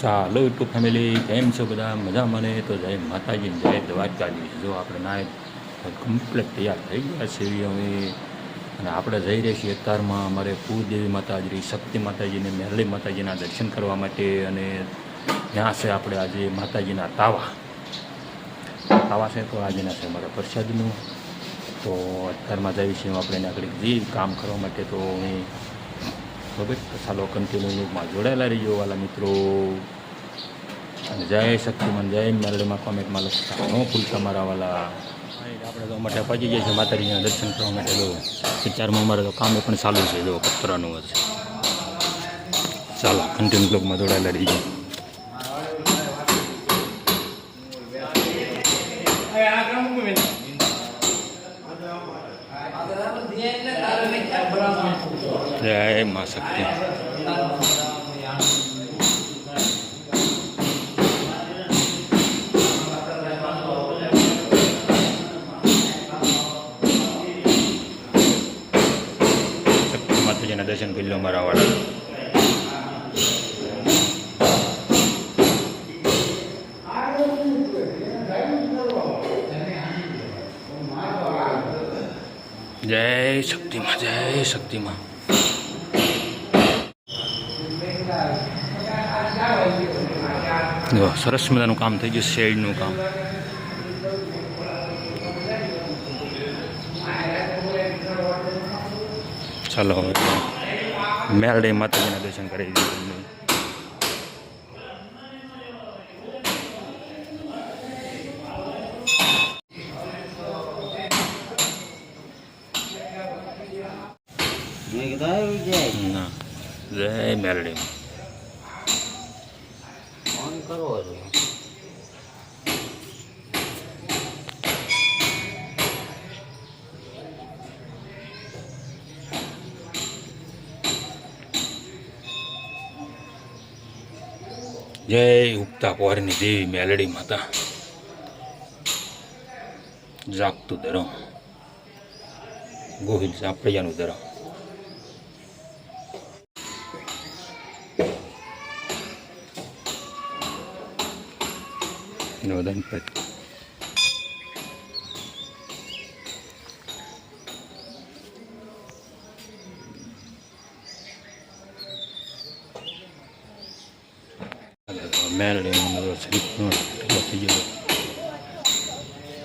ચાલો YouTube family કેમ છો બધા? મજા મને તો જય માતાજી જય દ્વારકાજી. જો આપણે નાય કમ્પ્લીટ તૈયાર થઈ ગયા છીએ હવે. અને આપણે જઈ રહ્યા છીએ અત્યારમાં અમારે કુદેવી માતાજી, શક્તિ માતાજીને મેરળી માતાજીના દર્શન કરવા માટે. અને ત્યાં છે આપણે આજે માતાજીના તાવા. તાવા છે તો આજેના છે અમારા પ્રસાદનું. તો અત્યારમાં જઈએ છીએ આપણે આગળ જઈએ કામ કરવા માટે. તો અહીં તો ચાલો કન્ટિન્યુ યુગમાં જોડાયેલા રહીજો વાલા મિત્રો. અને જય શક્તિમાન જય મેરડીમાં કોમેન્ટમાં લખતા ન ભૂલતા મારા વાલા. આપણે તો માટે પહોંચી જઈએ છીએ માતાજીના દર્શન કરવા માટે. જો વિચારમાં અમારે તો કામે પણ ચાલુ છે. જો પત્રનું હશે ચાલો કન્ટિન્યુ બ્લોગમાં જોડાયેલા રહીજો. જય મા શક્તિ માતાજીના દર્શન કરી લો મારા વાળા. જય શક્તિમાં જય શક્તિમાં. સરસ મજાનું કામ થઈ ગયું, શેડનું કામ. ચાલો હવે, મેલડે માતાજીના દર્શન કરી દીધું મેં કીધું આવ્યું જાય ના જય મેલડી ફોન કરવો જય ઉગતા પોરની દેવી મેલડી માતા. જાગતું ધરમ ગોહિલ સાપડિયાનું ધરમ પર મેલડી શ્રી થઈ ગયો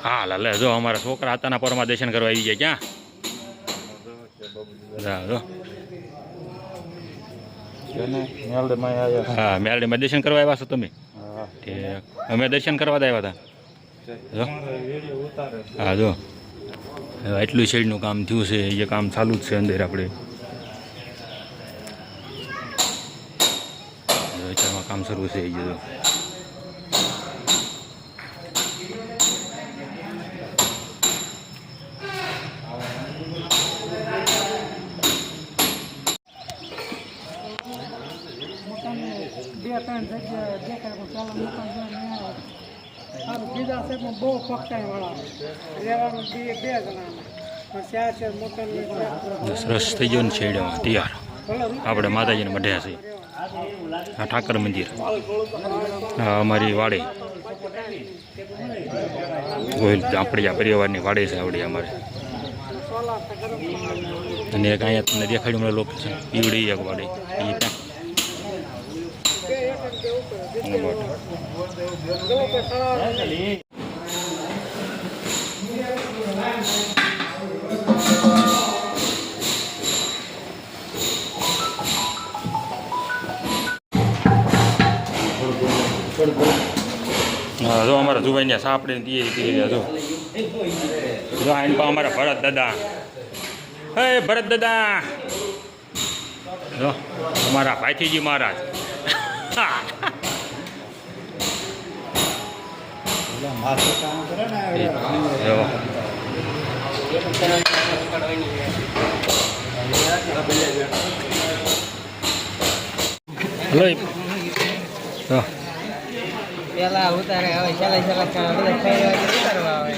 હા લે જો અમારા છોકરા હતાના પરમાં દર્શન કરવા આવી ગયા ક્યાં? હા મેલડીમાં દર્શન કરવા આવ્યા છો તમે? અમે દર્શન કરવા જ આવ્યા હતા. હા, જો. એટલું શેડનું કામ થયું છે, એ કામ ચાલુ જ છે અંદર આપણે. કામ શરૂ છે એ જો બે ત્રણ જગ્યાએ જો સરસ થઈ ગયો ને છેડ્યો તૈયાર આપણે માતાજીને મઢ્યા છે આ ઠાકર મંદિર અમારી વાડી ગોહિલ ઝાંપડિયા પરિવારની વાડે છે આવડી અમારે. અને એક અહીંયા તમને દેખાડ્યું મને લોકેશન ઈવડી એક વાડી એ ત્યાં બે એકર બે ઉપર અને બોટ. ગલો પર તળાવ હા જો અમારા જુવાઈને પીએ જો. જો આઈને પા અમારા ભરત દાદા. હે, ભરત દાદા. અમારા ભાઈથીજી મહારાજ. પેલા ઉતારે હવે છેલ્લે છેલ્લે બધા ઉતારવા આવે?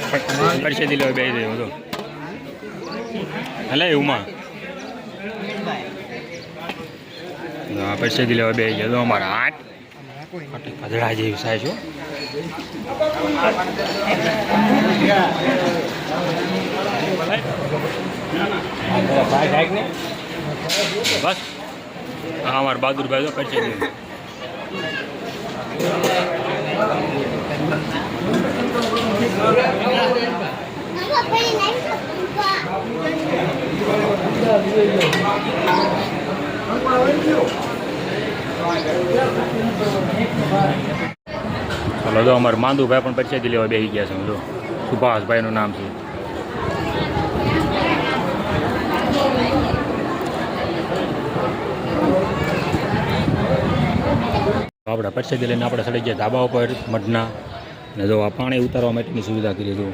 ઉમા. પરસેદી લેવા બે ગયો તો અમારા આઠ માટે કદડા જેવી સાઈઝ છો બસ. હા અમારા બહાદુરભાઈ તો કરશે નહીં ચાલો તો અમારે માંદુભાઈ પણ પરચેદી લેવા બેસી ગયા છે. જો સુભાષભાઈનું નામ છે. આપણે પરસેદી લઈને આપણે સડી ગયા ધાબા ઉપર, મઢના. ને જો આ પાણી ઉતારવા માટેની સુવિધા કરી જો.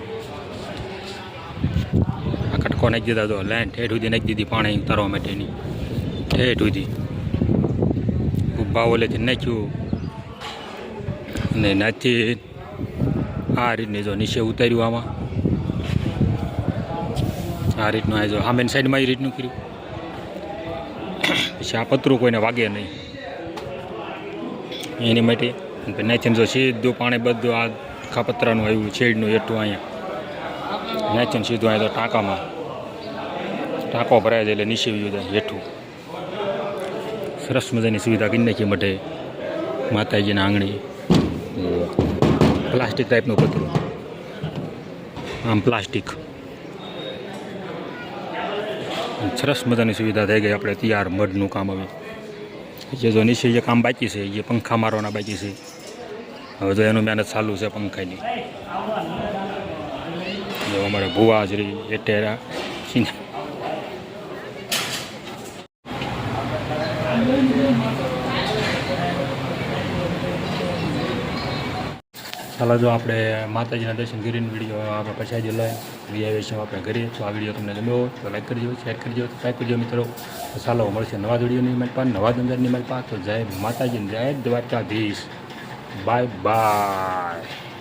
આ કટકો નાખી દીધા તો લાઈન ઠેઠ સુધી નાખી દીધી પાણી ઉતારવા માટેની. ઠેઠ સુધી. ઓલેથી નાખ્યું. અને નાથી આ રીતની જો નીચે ઉતાર્યું આમાં. આ રીતનું આ જો સામેની સાઈડમાં એ રીતનું કર્યું. પછી આ પતરું કોઈને વાગે નહીં. એની માટે અને જો સીધું પાણી બધું આ ખાપતરાનું આવ્યું છેડનું એટલું અહીંયા. નાથીને સીધું અહીંયા તો ટાંકામાં. ટાંકો ભરાય છે એટલે નીચે જાય હેઠું. સરસ મજાની સુવિધા કરી નાખી મઢે માતાજીના આંગણી. પ્લાસ્ટિક ટાઈપનું પતરું આમ પ્લાસ્ટિક. સરસ મજાની સુવિધા થઈ ગઈ આપણે તૈયાર મઢનું કામ હવે. જે જો નીચે જે કામ બાકી છે, જે પંખા મારવાના બાકી છે, હવે તો એનું મહેનત ચાલુ છે પંખાની. અમારા અમારે ભુવા એટેરા સિંહ ચાલો જો આપણે માતાજીના દર્શન કરીને વીડિયો આપણે પછી આજે લઈ છીએ આપણે ઘરે. તો આ વીડિયો તમને ગમ્યો તો લાઈક કરજો શેર કરજો સબસ્ક્રાઈબ કરજો મિત્રો. તો ચાલો, મળશે નવા વિડીયોની મળપા નવા ધંધાની મળપા તો જય માતાજી જય દ્વારકાધીશ. Bye bye